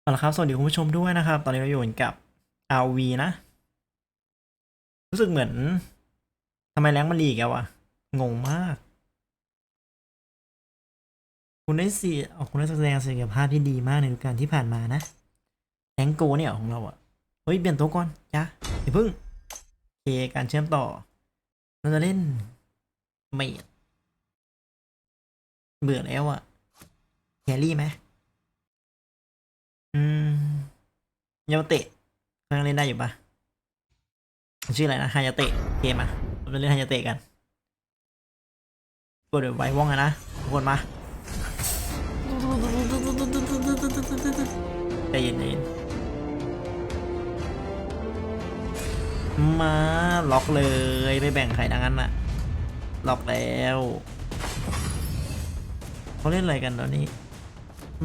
เอาละครับ สวัสดีคุณผู้ชมด้วยนะครับ ตอนนี้เราอยู่กับ RV นะ รู้สึกเหมือนทำไมแรงมันรีอีกแล้วะ งงมาก คุณได้สีเอาคุณได้แสดงศักยภาพที่ดีมากในฤดูกาลที่ผ่านมานะแรงโกเนี่ยของเราอะเฮ้ย เปลี่ยนตัวก่อนจ้ะอย่าพิ่งเคการเชื่อมต่อ เราจะเล่นเมดเบื่อแล้วอะแครี่ไหม อืมยามาเตะเขายังเล่นได้อยู่ปะชื่ออะไรนะฮายาเตะเกมอะเราเล่นฮายาเตะกันกดเดี๋ยวไว้ว่องอะนะทุกคนมาใจเย็นใจเย็นมาล็อกเลยไม่แบ่งใครดังนั้นอะล็อกแล้วเขาเล่นอะไรกันตอนนี้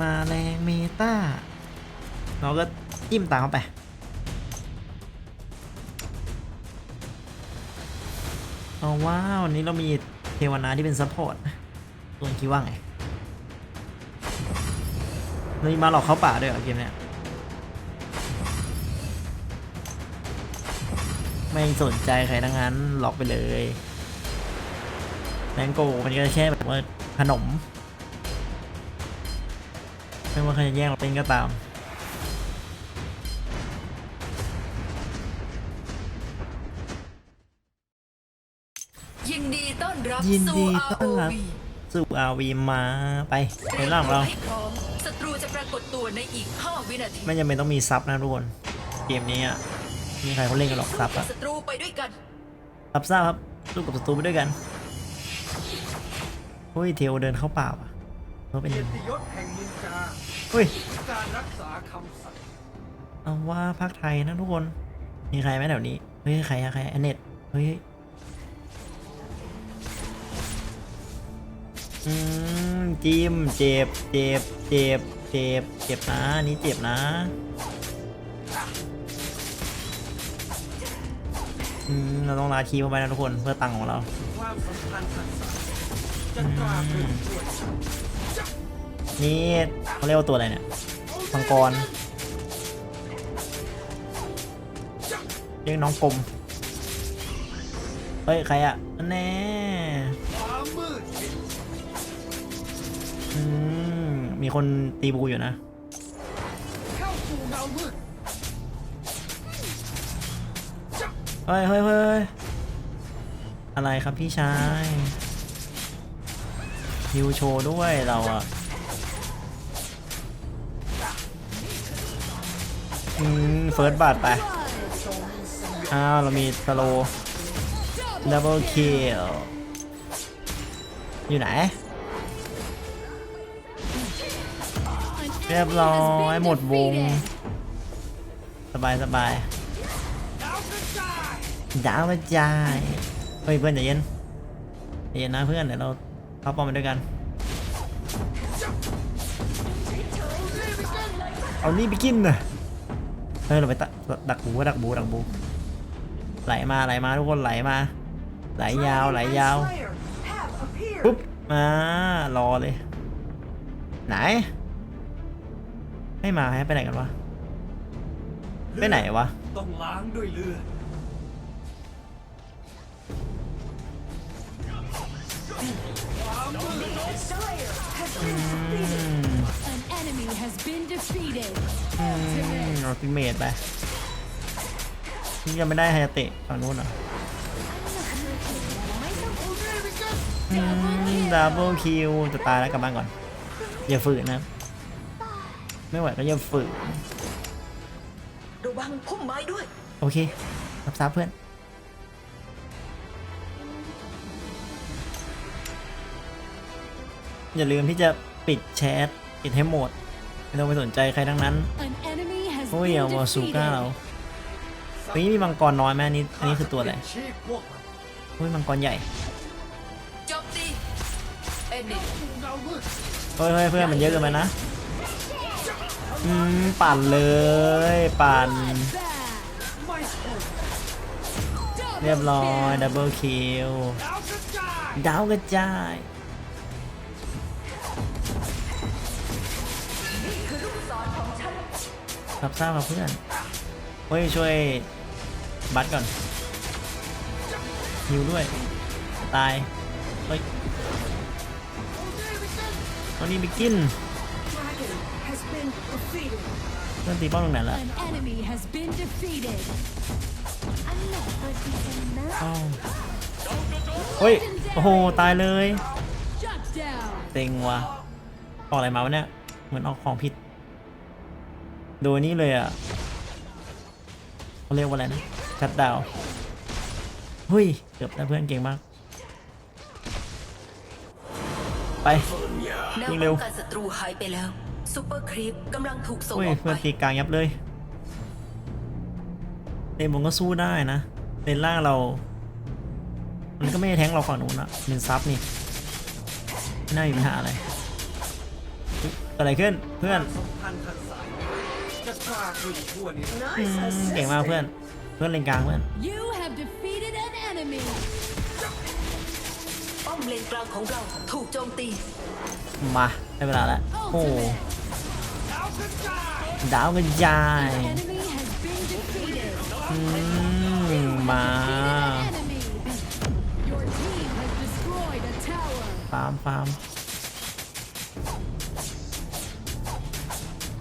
มาแรงเมตา เราก็จิ้มตามเข้าไป เอาว้าววันนี้เรามีเทวนาที่เป็นซัพพอร์ตตัวคิดว่าไงเรามีมาหลอกเขาป่าด้วยเหรอเกมเนี้ยไม่สนใจใครทั้งนั้นหลอกไปเลยแมงโกมันก็แค่แบบว่าขนม ไม่ว่าใครจะแย่งเราเป็นก็ตาม รับยินดีสู่ต้อนรับ ROV สู่อาวีมาไปในร่างของเรา ให้พร้อมศัตรูจะปรากฏตัวในอีก 5 วินาทีไม่จำเป็นต้องมีซับนะทุกคนเกมนี้อะมีใครเขาเล่นกันหรอกซับอะศัตรูไปด้วยกัน ซับซ่าครับสู้กับศัตรูไปด้วยกันเฮ้ยเทวเดินเข้าป่าว่ะเขาเป็นเกียรติยศแห่งนินจา เฮ้ยการรักษาคำสัตย์เอาว่าภาคไทยนะทุกคนมีใครไหมแถวนี้เฮ้ยใครอะใครแอนเน็ตเฮ้ย อืมจิ้มเจ็บเจ็บเจ็บเจ็บเจ็บนะนี่เจ็บนะอืมเราต้องลาคีเข้าไปนะทุกคนเพื่อตังค์ของเราความสัมพันธ์อันศักดิ์สิทธิ์จะตราตรึงด้วยนี่เขาเรียกว่าตัวอะไรเนี่ยมังกรเรียกน้องกลมเฮ้ยใครอะนั่นแน่ มีคนตีบูอยู่นะ เฮ้ยเฮ้ยเฮ้ยอะไรครับพี่ชายฮิวโชด้วยเราอะอืมเฟิร์สบาทไป อ้าว เรามีสโลดับเบิลคิลอยู่ไหน รียบร้อยหมดวง สบายสบายดาวกระจายดาวกระจายเฮ้ยเพื่อนใจเย็นใจเย็นนะเพื่อนเดี๋ยวเราเข้าป้อมไปด้วยกัน เอานี่ไปกินนะเฮ้ยเราไปตะดักบูดักบูดักบูไหลมาไหลมาทุกคนไหลมา ไหลยาวไหลยาวปุ๊บมา รอเลย ไหน ไม่มาให้ไปไหนกันวะไปไหนวะต้องล้างด้วยเลือดอืม An enemy has been defeated. อืมเราติเมตไปนี่ยังไม่ได้ไฮยาเตะฝั่งนู้นเหรอดับเบิลคิวจะตายแล้วกลับบ้านก่อน อย่าฝืนนะ ไม่ไหวก็อย่าฝืนระวังพุ่มไม้ด้วย โอเครับทราบเพื่อน อย่าลืมที่จะปิดแชทปิดให้หมด ไม่ต้องไปสนใจใครทั้งนั้น An enemy has โอ้ย been เอาวอซูก้า defeated. เราเฮ้ยมีมังกรน้อยไหมอันนี้อันนี้คือตัวอะไรชีพพวกมันเฮ้ยมังกรใหญ่โจมตีเอนิตสู่เงามืดเฮ้ยเฮ้ยเพื่อนมันเยอะเกินไปนะ อืมปั่นเลย ปั่น Back. ไม่ถูก Double เรียบร้อย kill. ดับเบิลคิวดาวกระจายขับทราบครับเพื่อนเฮ้ยช่วยบัตก่อนฮิวด้วย ตาย เฮ้ยตอนนี้ไปกิน Dragon has been defeated. เพื่อนตีป้อมตรงไหนละ An enemy has been defeated. อ้าวเฮ้ย โอ้โห ตายเลย Shut down. เต็งว่ะออกอะไรมาวะเนี่ย เหมือนออกของผิด โดยนี้เลยอะเขาเรียกว่าอะไรนะชัดดาวน์เฮ้ย เกือบแล้วเพื่อนเก่งมาก ไปแนวยิงเร็ป้วองกันศัตรูหายไปแล้ว ซูเปอร์ครีปกำลังถูกส่งเฮ้ยออกเพื่อนไปตีกลางยับเลยเลนบนก็สู้ได้นะเลนล่างเรา มันก็ไม่ได้แทงเราฝั่งนู้นอะเป็นซับนี่ไม่น่ามีปัญหาอะไรเฮ้ยเกิดอะไรขึ้นเพื่อนสมพันธ์ทันสายจะกล้าคุยทั่วนี้อืมเก่งมากเพื่อนเพื่อนเลนกลางเพื่อน You have defeated an enemy. ป้อมเลนกลางของเราถูกโจมตีมาได้เวลาแล้วโอ้โห Ultimate. ดาวกระจายมาฟาร์มฟาร์ม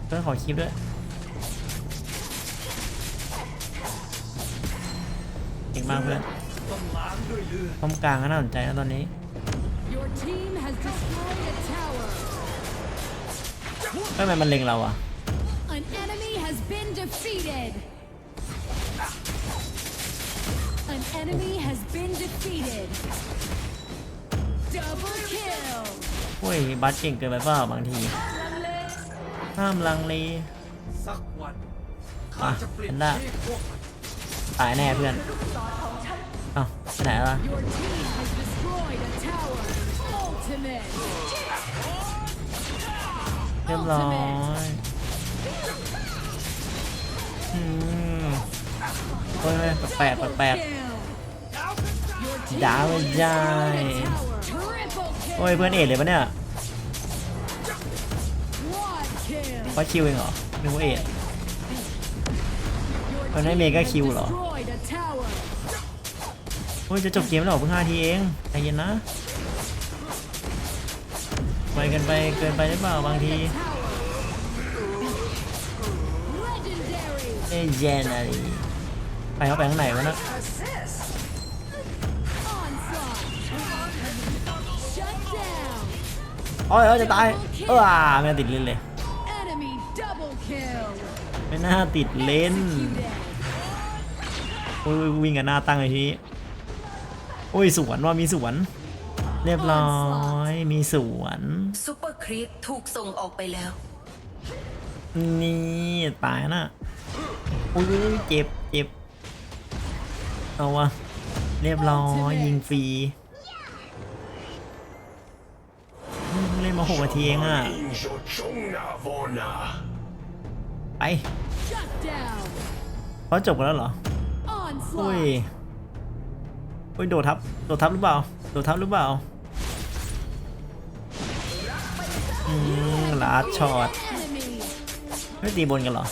เพื่อนขอคลิปด้วยเก่งมากเพื่อนป้อมกลางก็น่าสนใจนะตอนนี้ ทำไมมันเล็งเราอะ An enemy has been defeated. An enemy has been defeated. Double kill. โอ้ยบัสเก่งเกินไปเปล่าบางทีห้ามลังเลสักวันข้าจะเปลี่ยนอะชีพพวกมันตายแน่เพื่อนเอ้าไปไหนแล้วล่ะ Your team has destroyed a tower. Ultimate. เรียบร้อยอืมเฮ้ยแปลกแปลกดาว has ใหญ่โอ้ยเพื่อนเอ็ดเลยปะเนี่ยว่าคิวเองเหรอนึกว่าเอ็ด Your มันไม่ team เมกาคิวเหรอโอ้ยจะจบเกมแล้วเหรอเพิ่งห้าทีเองใจเย็นนะ ไปกันไปเกินไปหรือเปล่าบางทีเอเยนอะไรไปเขาไปข้างในวะนะโอ้ยเอ้ยจะตายเอออ่าไม่ติดเล่นเลยไม่น่าติดเล่น Executed. โอ้ยวิ่งกันหน้าตั้งเลยทีนี้โอ้ยสวนว่ามีสวน เรียบร้อยมีสวนซูเปอร์ครีปถูกส่งออกไปแล้ว นี่ตายนะโอ้ยเจ็บเจ็บเอาวะเรียบร้อยยิงฟรีอืมเล่นมาหกนาทีเองอะไป Shut down. เขาจบกันแล้วเหรออุ้ย Onslaught. อุ้ยโดดทับโดดทับหรือเปล่าโดดทับหรือเปล่า ลาดช็อตไม่ตีบนกันเหรอ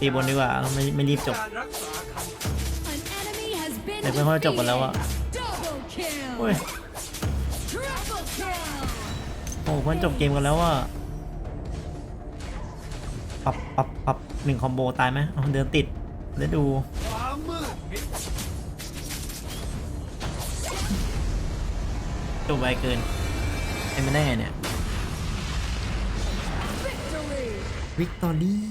ตีบนดีกว่าไม่ไม่รีบจบการรักษาคำ An enemy has been แต่เพื่อนเขาจบกันแล้วอะโอ้ยโอ้เพื่อนจบเกมกันแล้วอะปับปับปับหนึ่งคอมโบตายไหมเดินติดเดี๋ยวดู จบไวเกินเป็นไม่ได้ไงเนี่ย วิกตอรี่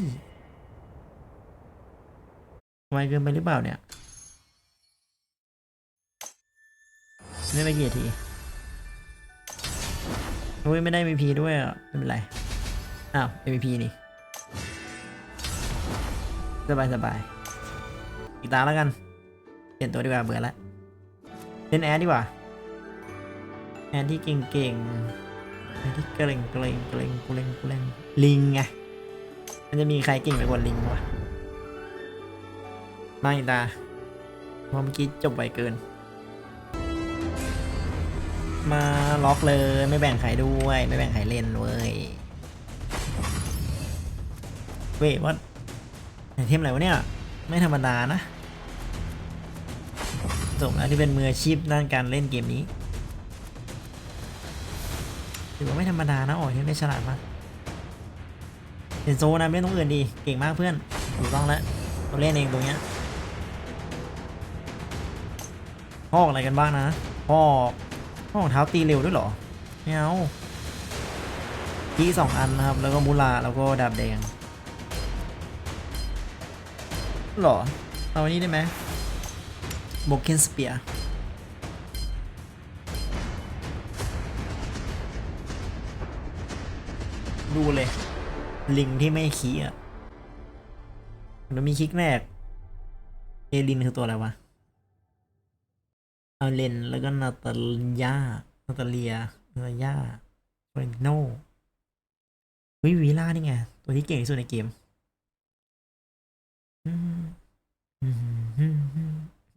ไวเกินไปหรือเปล่าเนี่ยไม่ไปกี่ทีโอ้ยไม่ได้ MVP ด้วยอะไม่เป็นไร อ้าว MVP นี่ สบายสบายอีกตาแล้วกัน เปลี่ยนตัวดีกว่าเบื่อแล้วเล่นแอดดีกว่า แอดที่เก่งๆแอดที่เกรงเกรงเกรงเกรงเกรงลิงไงมันจะมีใครเก่งไปกว่าลิงวะไม่ตาเพราะเมื่อกี้จบไวเกิน มาล็อกเลยไม่แบ่งใครด้วยไม่แบ่งใครเล่นเว้ยเว้ยว่าไอเทมอะไรวะเนี่ย ไม่ธรรมดานะสมแล้วที่เป็นมืออาชีพด้านการเล่นเกมนี้ ถือว่าไม่ธรรมดานะอ๋อเทมได้ฉลาดมากเห็นโซนะไม่ต้องอื่นดี เก่งมากเพื่อนถูกต้องแล้วเราเล่นเองตรงเนี้ยพอกอะไรกันบ้างนะพอกพอกเท้าตีเร็วด้วยเหรอไม่เอาที่สองอันนะครับ แล้วก็มูลาแล้วก็ดาบแดงหรอ เอาอันนี้ได้ไหมโบเกนสเปีย ดูเลย ลิงที่ไม่ขี้อะแล้วมีคลิกแรก เอลินคือตัวอะไรวะเอาเลนแล้วก็นาตาลยานาตาเลียนาตาลยาโฟรนโนวิวีล่านี่ไง ตัวที่เก่งที่สุดในเกมอืมอืมอืมอืม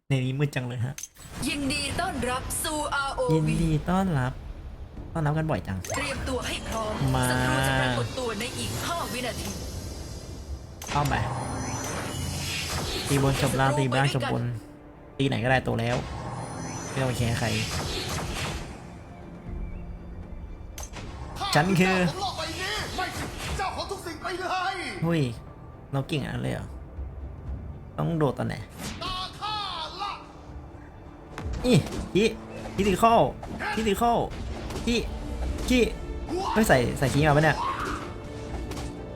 ในนี้มืดจังเลยฮะ ยินดีต้อนรับสู่ยิน ROV ดีต้อนรับ ต้อนรับกันบ่อยจัง เตรียมตัวให้พร้อมมา ศัตรูจะปรากฏตัวในอีก 5 วินาทีเข้าไปตีบนจบล่างตีล่างจบบน ตีไหนก็ได้ตัวแล้ว ไม่ต้องไปแคร์ใคร ฉันคือโลกใบนี้ไม่สิเจ้าของทุกสิ่งไปเลยเฮ้ย เราเก่งอันนั้นเลยเหรอ ต้องโดดตอนไหนตาข้าละ อีคีคีติเข้าคีติเข้า คีคีไม่ใส่ใส่คีมาปะเนี่ย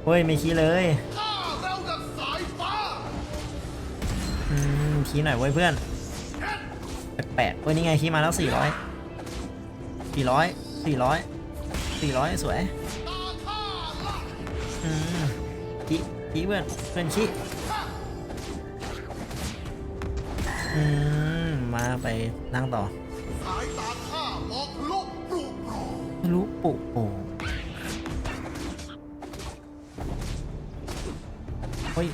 เฮ้ยไม่คีเลยข้าเร็วดังสายฟ้าอืมคีหน่อยเว้ยเพื่อนแปลกๆเว้ยนี่ไงคีมาแล้วสี่ร้อยสี่ร้อยสี่ร้อยสี่ร้อยสวยตาข้าละอืมคีคีเพื่อนเพื่อนคีอืมมาไปนั่งต่อ งไม่รู้ปุโป่งเฮ้ย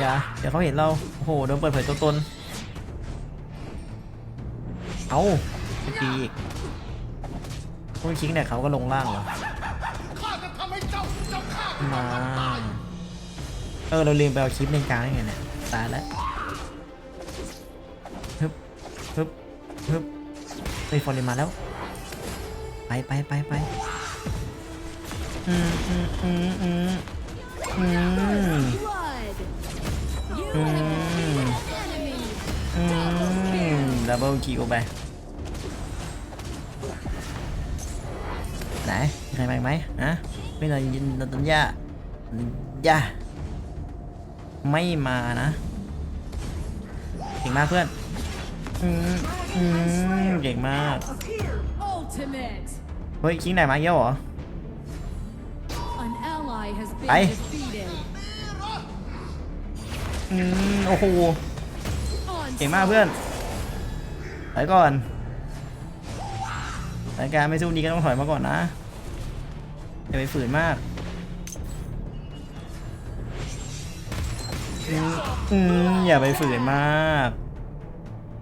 อย่าเดี๋ยวเขาเห็นเรา โอ้โหโดนเปิดเผยตัวตน เอาไปตีอีกพวกคิงเนี่ยเขาก็ลงล่างเหรอข้าเจ้าเจ้าข้ามาเออ เราลืมไปเอาคลิปเล่นกลางได้ไงเนี่ยตายแล้วฮึบฮึบฮึบไปฟอร์เรนมาแล้ว ไปไปไปไปอืมอืมอืมอืมอืม Blood. You Mm. have defeated an enemy. อืมดับเบิลคิวไปไหนใครมาไหมฮะไม่นานยินตัญญาย่าไม่มานะเก่งมากเพื่อนอืมอืมเก่งมาก เฮ้ยคิงไหนมาเยอะเหรอ An ally has been Aye. defeated. อืมโอ้โห On เก่งมากเพื่อนถอยก่อนรายการไม่สู้ดีก็ต้องถอยมาก่อนนะอย่าไปฝืนมากอืมอืมอย่าไปฝืนมาก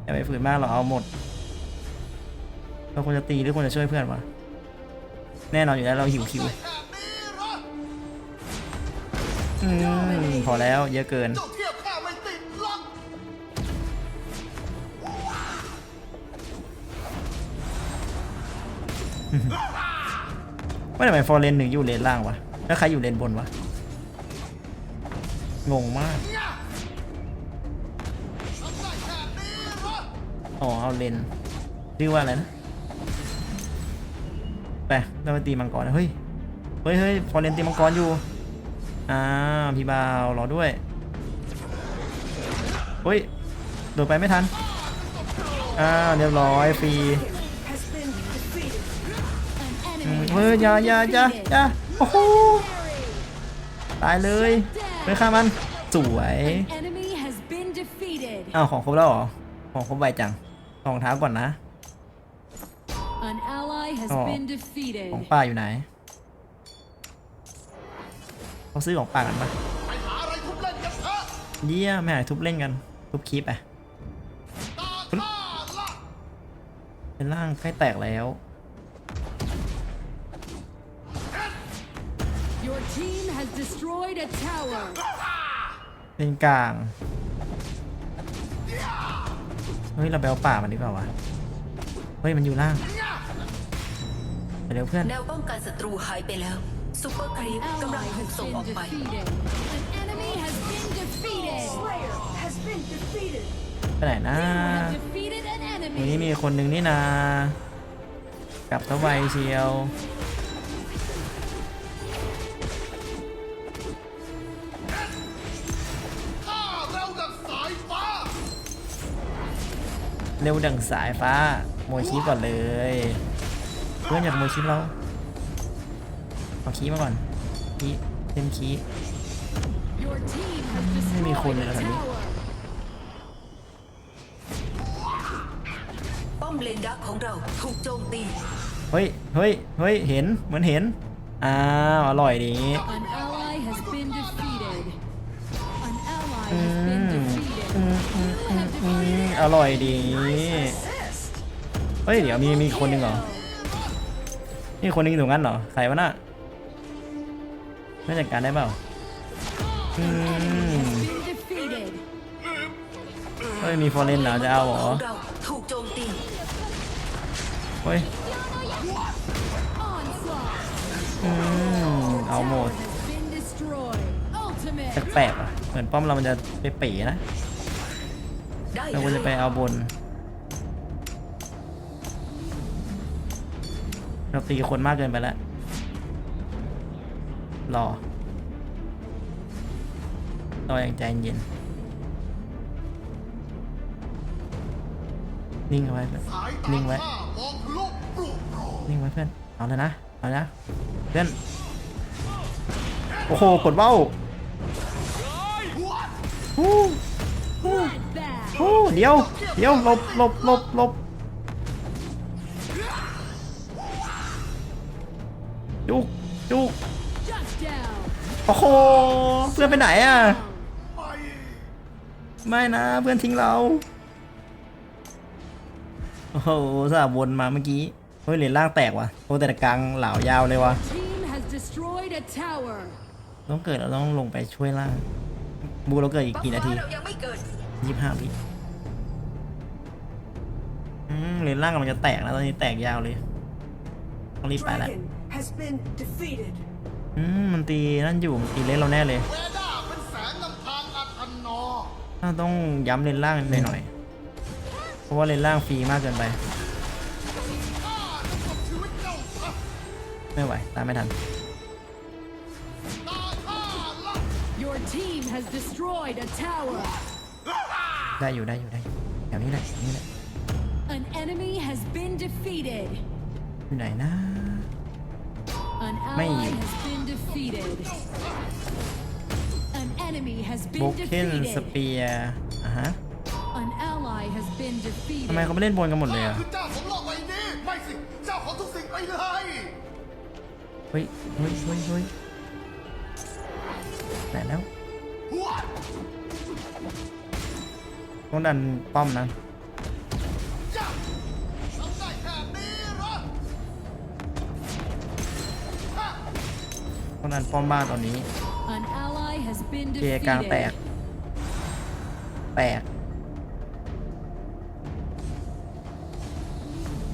อย่าไปฝืนมากเราเอาหมด เราควรจะตีหรือควรจะช่วยเพื่อนวะ แน่นอนอยู่แล้วเราหิวคิวอืมพอแล้วเยอะเกินเจ้าเทียบข้าไม่ติดล็อกว่าทำไมฟอร์เรนหนึ่งอยู่เลนล่างวะ แล้วใครอยู่เลนบนวะ งงมากออ๋อเอาเลนชื่อว่าอะไรนะ ไปเราไปตีมังกรนะเฮ้ย เฮ้ยเฮ้ยฟอร์เรนตีมังกรอยู่ อ่า พี่บ่าวรอด้วย เฮ้ย โดดไปไม่ทัน อ่า เรียบร้อยฟรี Has been defeated. An อืม enemy เฮ้ย has อย่า been อย่าอย่า defeated. อย่าโอ้โห ตายเลยเฮ้ยฆ่ามัน สวย An enemy has been defeated. อ้าวของครบแล้วเหรอ ของครบไวจังรองเท้าก่อนนะ An ของป่าอยู่ไหนเราซื้อของป่ากันปะเะเยี่ยแม่ทุบเล่นกัน ทุบคลิปอะเป็นร่างใกล้แตกแล้วเป็นกลาง เฮ้ย เราไปเอาป่ามันดีกว่าวะ เฮ้ย มันอยู่ล่าง ไปเร็วเพื่อน แนวป้องกันศัตรูหายไปแล้วซูเปอร์ครีป An กำลัง ally ถูก has ส่ง been ออกไป defeated. An enemy has been defeated. Slayer has been defeated. ไปไหนนะ You have defeated an ตรงนี้ enemy. มีคนหนึ่งนี่นากลับเข้าไปเชียวข้าเร็วดังสายฟ้าเร็วดังสายฟ้าโมยคีก่อนเลย เพื่อนอยากโมยคีเราเอาคีมาก่อนคีเต็มคี Your team has ไม่มีคน destroyed เลย a เหรอแถวนี้ tower. ป้อมเลนดักของเราถูกโจมตีเฮ้ยเฮ้ยเฮ้ยเห็นเหมือนเห็นอ้าวอร่อยดี An ally has been defeated. An ally อื has been ม defeated. อืมอืม You อืม have อืม defeated อร่อยดี Assist. เฮ้ยเดี๋ยวมีมีอีกคนหนึ่งเหรอ นี่คนนึงอยู่ตรงนั้นเหรอ ใครวะน่ะไม่จัดการได้เปล่าอืมเฮ้ย มีฟอร์เรนเหรอจะเอาเหรอเฮ้ยอืมเอาหมดแปลกๆอะ เหมือนป้อมเรามันจะไปเป๋นะเราควรจะไปเอาบน เราตีคนมากเกินไปแล้ว รอ รออย่างใจเย็น นิ่งเอาไว้เพื่อนสายตานิ่งไว้ข้ามองทะลุปลุกโปร่งนิ่งไว้เพื่อน เอาเลยนะ เอาเลยนะ เพื่อน โอ้โห กดเบ้าฮู้ Bloodbath. ฮู้เดี๋ยว เดี๋ยวหลบหลบหลบหลบ จุกจุก Shut down. โอ้โหเพื่อนไปไหนอะไปไม่นะเพื่อนทิ้งเรา โอ้โหสาวนมาเมื่อกี้ เฮ้ยเหรียญล่างแตกว่ะ โอ้แต่กลางเหล่ายาวเลยว่ะ Team has destroyed a tower. ต้องเกิดเราต้องลงไปช่วยล่าง บูเราเกิดอีกป้อมกี่นาฟ้าทีเรายังไม่เกิดยี่สิบห้าวิอืมเหรียญล่างกำลังจะแตกแล้วตอนนี้แตกยาวเลย ต้องรีบไปแล้ว Dragon has been defeated. อืมมันตีนั่นอยู่มันตีเล่นเราแน่เลยเวด้าเป็นแสงนำทางอาทันนอถ้าต้องย้ำเลนล่างหน่อยๆเพราะว่าเลนล่างฟรีมากเกินไป ข้าจะจบชีวิตเจ้าซะไม่ไหว ตามไม่ทัน ตาข้าละ Your team has destroyed a tower. ได้อยู่ได้อยู่ได้อยู่แถวนี้แหละแถวนี้แหละ An enemy has been defeated. อยู่ไหนนะ An Mày. ally has been defeated. An enemy has โบ been เคนส defeated. เปียอะฮะ An ally has been ทำไม defeated. เขาไม่เล่นบนกันหมดเลยข้าอะคือเจ้าของโลกใบนี้ไม่สิเจ้าของทุกสิ่งไปเลยเฮ้ยเฮ้ยเฮ้ยเฮ้ยไหนแล้วหัวต้องดันป้อมนะ ต้องดันป้อมบ้านตอนนี้ An ally has been เจกลางแตก defeated. แตก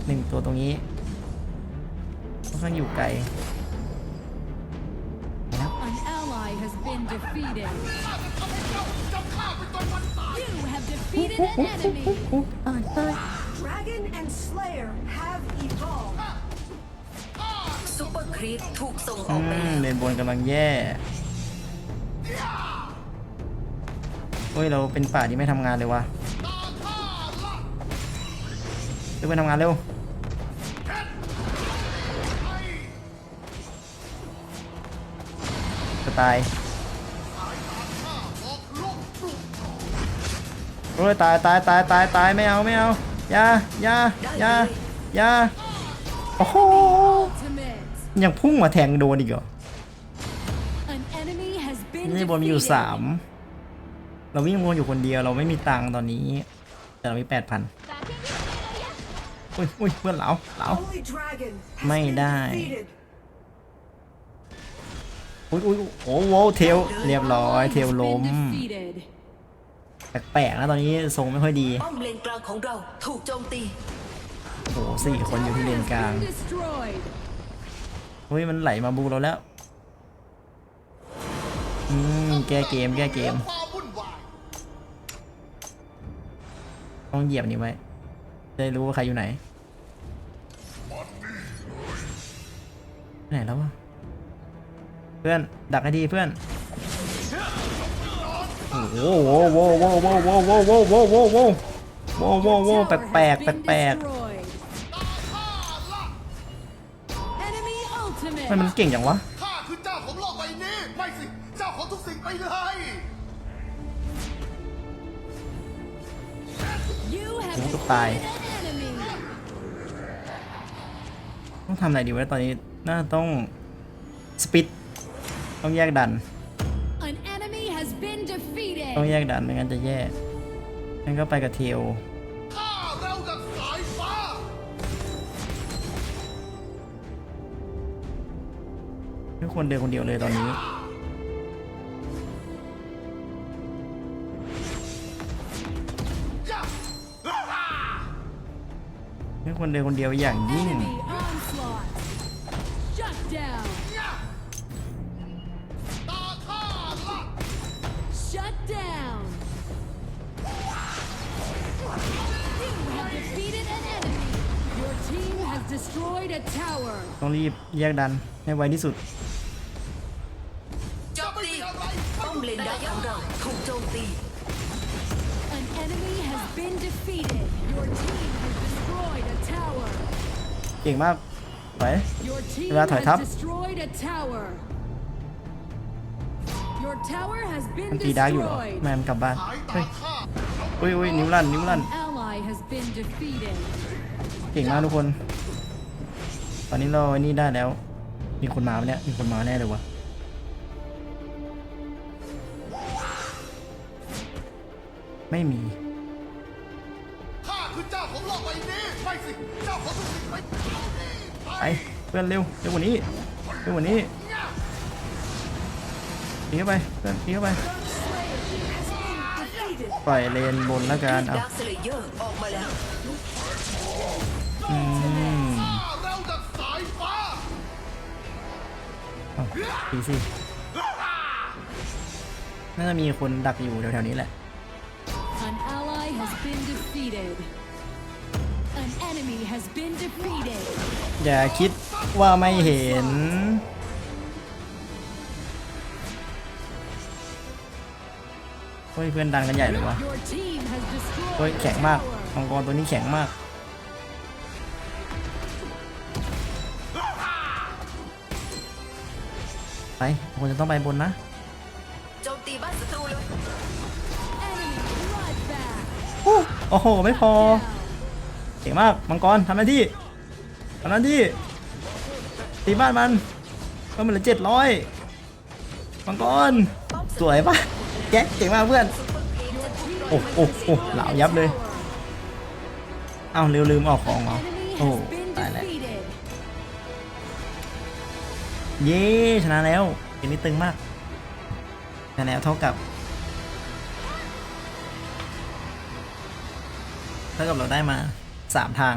หนึ่งตัวตรงนี้ค่อนข้างอยู่ไกลแล้ว An ally has been defeated. ข้าจะทำให้เจ้าจำข้าเป็นตัววันตาย You have defeated an enemy. Dragon and Slayer have evolved. ซูเปอร์ครีปถูกส่งออือกไปมแล้วเลนบนกำลังแย่เฮ้ยเราเป็นป่าที่ไม่ทำงานเลยวะตาข้าละเร็วไปทำงานเร็วจะตายสายตาข้ามองทะลุปลุกโอ้ยตายตายตายตายตายไม่เอาไม่เอาอยาอยาอยาอยาโอ้โห ยังพุ่งมาแทงโดนอีกเหรอ An enemy has been นี่บนมีอยู่ defeated. สามเราวิ่งวนอยู่คนเดียวเราไม่มีตังค์ตอนนี้ แต่เรามีแปดพันอุ้ยอุ้ยเพื่อนเหลาเหลา Holy Dragon has Mày been đài. defeated. โอ้อุ้ยอุ้ยโอ้โหเทลเรียบร้อยเทล Has ล้ม been defeated. แปลกๆนะตอนนี้ทรงไม่ค่อยดีป้อมเลนกลางของเราถูกโจมตีโอ้โหสี่คนอยู่ที่เลนกลาง Has been destroyed. เฮ้ยมันไหลมาบูเราแล้วอืมแก้เกมแก้เกม ต้องเหยียบนี้ไว้ได้รู้ว่าใครอยู่ไหนไหนแล้ววะเพื่อนดักให้ดีเพื่อนโอ้โหโว้โว้โว้โว้โว้โว้โว้โว้โว้โว้โว้โว้โว้ Tower แปลกแปลกแปลก ทำไมมัน ultimate. เก่งจังวะข้าคือเจ้าของโลกใบนี้ไม่สิ เจ้าของทุกสิ่งไปเลย You have โอ้โห defeated ตาย an enemy. ต้องทำอะไรดีวะตอนนี้ น่าต้องสปิดต้องแยกดัน An enemy has been ต้อง defeated. แยกดันไม่งั้นจะแย่งั้นก็ไปกับเทล ไม่ควรเดินคนเดียวเลยตอนนี้ย่าไม่ควรเดินคนเดียวอย่างยิ่ง Enemy onslaught. Shut down. ตาข้าละ Shut down. You have defeated an enemy. Your team has destroyed a tower. ต้องรีบแยกดันให้ไวที่สุด been defeated. Your team has destroyed a tower. เก่งมากไป Your team Ra thổi has thấp. destroyed a tower. Your tower has มัน been ตีดาร์กอยู่เหรอ destroyed. แม่มันกลับบ้านหายเฮ้ตายข้าอุ้ยอุ้ยนิ้วลั่นนิ้วลั่น An ally has been defeated. เก่งมากทุกคน ตอนนี้เราไอ้นี่ได้แล้ว มีคนมาปะเนี่ย มีคนมาแน่เลยวะไม่มี เพื่อนเร็วเร็วกว่านี้เร็วกว่านี้ตีเข้าไปเพื่อนตีเข้าไปปล่อยเลนบนแล้วกันเอาดาร์คสเลเยอร์ออกมาแล้วอืมข้าเร็วดังสายฟ้าเอาตีสิน่าจะมีคนดักอยู่แถวๆนี้แหละ อย่าคิดว่าไม่เห็น เฮ้ยเพื่อนดันกันใหญ่เลยวะ Your team has เฮ้ย destroyed แข็ a งมาก tower. มังกรตัวนี้แข็งมาก ไปคนจะต้องไปบนนะโจมตีบ้านศัตรูเลย Enemy bloodbath. อู้โอ้โห ไม่พอ Down. เก่งมากมังกรทำหน้าที่ทำหน้าที่ตีบ้านมันก็มันเหลือเจ็ดร้อยมังกรสวยปะแกเก่งมากเพื่อนโอ้โอ้โอ้เหลายับเลยเอ้าลืมลืมออกของเหรอโอ้ตายแล้วเย้ชนะแล้วเกมนี้ตึงมากชนะแล้วเท่ากับเท่ากับเราได้มา สามทาง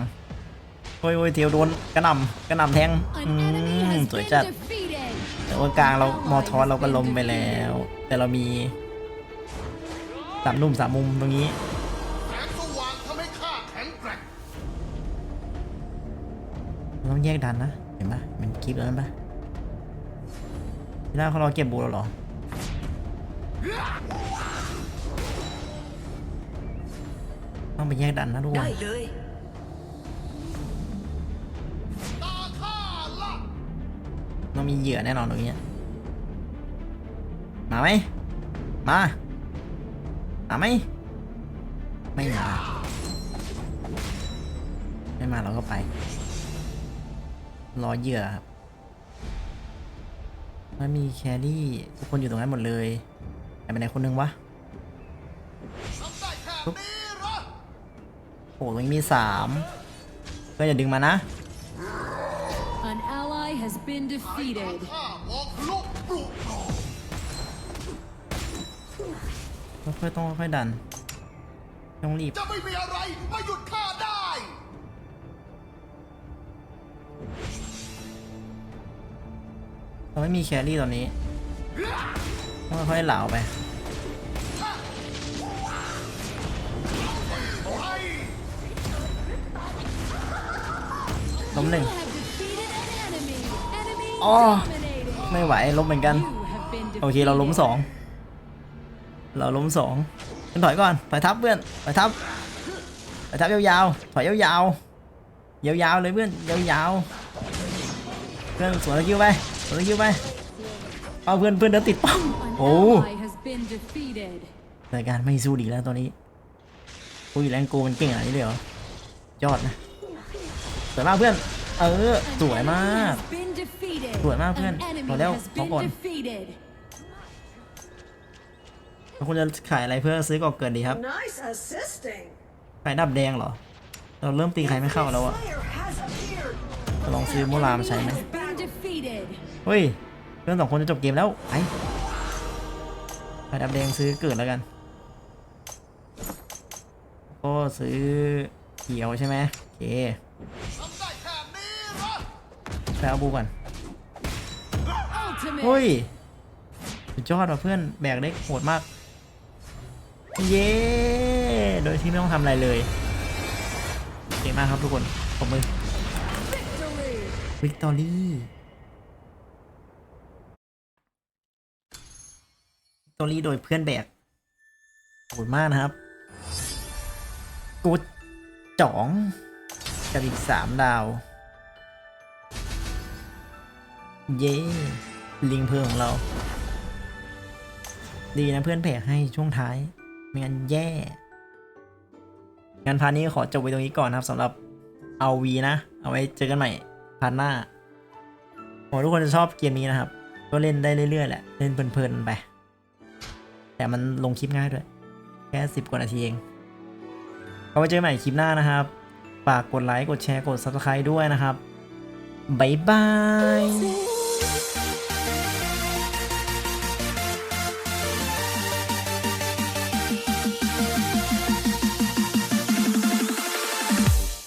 โอ้ยโอ้ยเทียวโดนกระหน่ำกระหน่ำแทง An อื enemy ม has สวย been จัด defeated. แต่ว่ากลางเรามอทอสเราก็ล้มไปแล้ว แต่เรามีสามนุ่มสามมุมตรงนี้แสงสว่างทำให้ข้าแข็งแกร่งเราต้องแยกดันนะเห็นปะมันคลิปแล้วนั้นปะที่หน้าเขาเราเก็บบูเราเหรอต้องไปแยกดันนะทุกคน มีเหยื่อแน่นอนตรงนี้มาไหมมา มาไหมไม่มา ไม่มาเราก็ไป รอเหยื่อครับมันมีแครี่ทุกคนอยู่ตรงนั้นหมดเลยแต่ไปไหนคนนึงวะทำได้แค่นี้เหรอโอ้ตรงนี้มีสามเพื่อนอย่าดึงมานะ An ally has has been หาย defeated. ข้ามองทะลุปลุกปลอกค่อยๆต้องค่อยๆดัน ต้องรีบ จะไม่มีอะไรมาหยุดข้าได้ เราไม่มีแครี่ตอนนี้ ต้องค่อยๆเหลาไปล้มหนึ่ง Enemy Oh. dominating. ไม่ไหวล้มเหมือนกัน You have been โอเคเราล้ม defeated. สองเราล้มสองฉันถอยก่อนถอยทับเพื่อนถอยทับถอยทับยาวๆถอยยาวๆยาวๆเลยเพื่อนยาวๆเพื่อนสวนตะคิวไปสวนตะคิวไปเอาเพื่อนเพื่อนเดินติดป้อม An โอ้ ally has been defeated. รายการไม่สู้ดีแล้วตอนนี้กูอยู่แรงโกมันเก่งอะไรนี้เลยเหรอยอดนะสวยมากเพื่อน เออ สวยมาก Has been defeated. สวยมากเพื่อน An enemy หมดแล้ว has ขอ been ก่อน defeated. แล้วคุณจะขายอะไรเพื่อซื้อก่อเกิดดีครับ Nice assisting. ขายดับแดงเหรอ เราเริ่มตีใครไม่เข้าแล้วอะ Slayer has appeared. จะลองซื้อโมลามใช้ไหม Has been defeated. เฮ้ย เพื่อนสองคนจะจบเกมแล้วไอ้ขายดับแดงซื้อเกิดแล้วกัน ก็ซื้อเขียวใช่ไหมโอเคทำได้แค่นี้เหรอ ไปเอาบูก่อน Ultimate. เฮ้ยสุดยอดว่ะเพื่อนแบกได้โหดมาก เย้โดยที่ไม่ต้องทำอะไรเลยเก่งมากครับทุกคนขอบมือ Victory. วิกตอรี่วิกตอรี่โดยเพื่อนแบกโหดมากนะครับกูจ๋องกับอีกสามดาว เย้ลิงเพิ่มของเรา ดีนะเพื่อนแบกให้ช่วงท้าย ไม่งั้นแย่งั้นพาร์ทนี้ขอจบไว้ตรงนี้ก่อนนะครับสำหรับเอาวีนะ เอาไว้เจอกันใหม่พาร์ทหน้าหวังทุกคนจะชอบเกมนี้นะครับ ก็เล่นได้เรื่อยๆแหละ เล่นเพลินๆไป แต่มันลงคลิปง่ายด้วย แค่สิบกว่านาทีเองเอาไว้เจอกันใหม่คลิปหน้านะครับ ฝากกดไลค์ กดแชร์ กด subscribe ด้วยนะครับ บ๊ายบาย